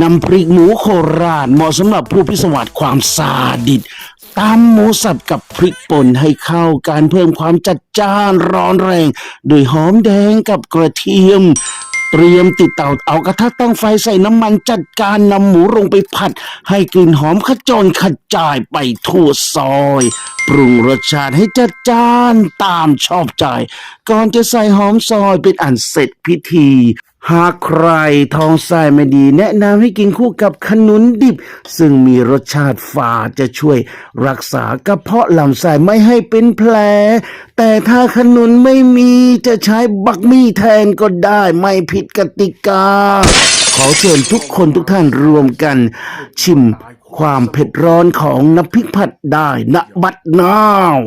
น้ำพริกหมูโคราชเหมาะสำหรับผู้พิศวาสความซาดิสตามหมูสับกับพริกป่นให้เข้ากันเพิ่มความจัดจ้านร้อนแรงโดยหอมแดงกับกระเทียม เตรียมติดเตาเอากระทะตั้งไฟใส่น้ำมันจัดการนำหมูลงไปผัด ให้กลิ่นหอมขจรขจายไปทั่วซอย ปรุงรสชาติให้จัดจ้านตามชอบใจ ก่อนจะใส่หอมซอยเป็นอันเสร็จพิธี หากใครท้องไส้ไม่ดี แนะนำให้กินคู่กับขนุนดิบ ซึ่งมีรสชาติฝาดจะช่วยรักษากระเพาะลำไส้ไม่ให้เป็นแผล แต่ถ้าขนุนไม่มีจะใช้บักมี่แทนก็ได้ไม่ผิดกติกาขอเชิญทุกคนทุกท่านรวมกัน ชิม ความเผ็ดร้อนของน้ำพริกผัดได้ณบัดนาว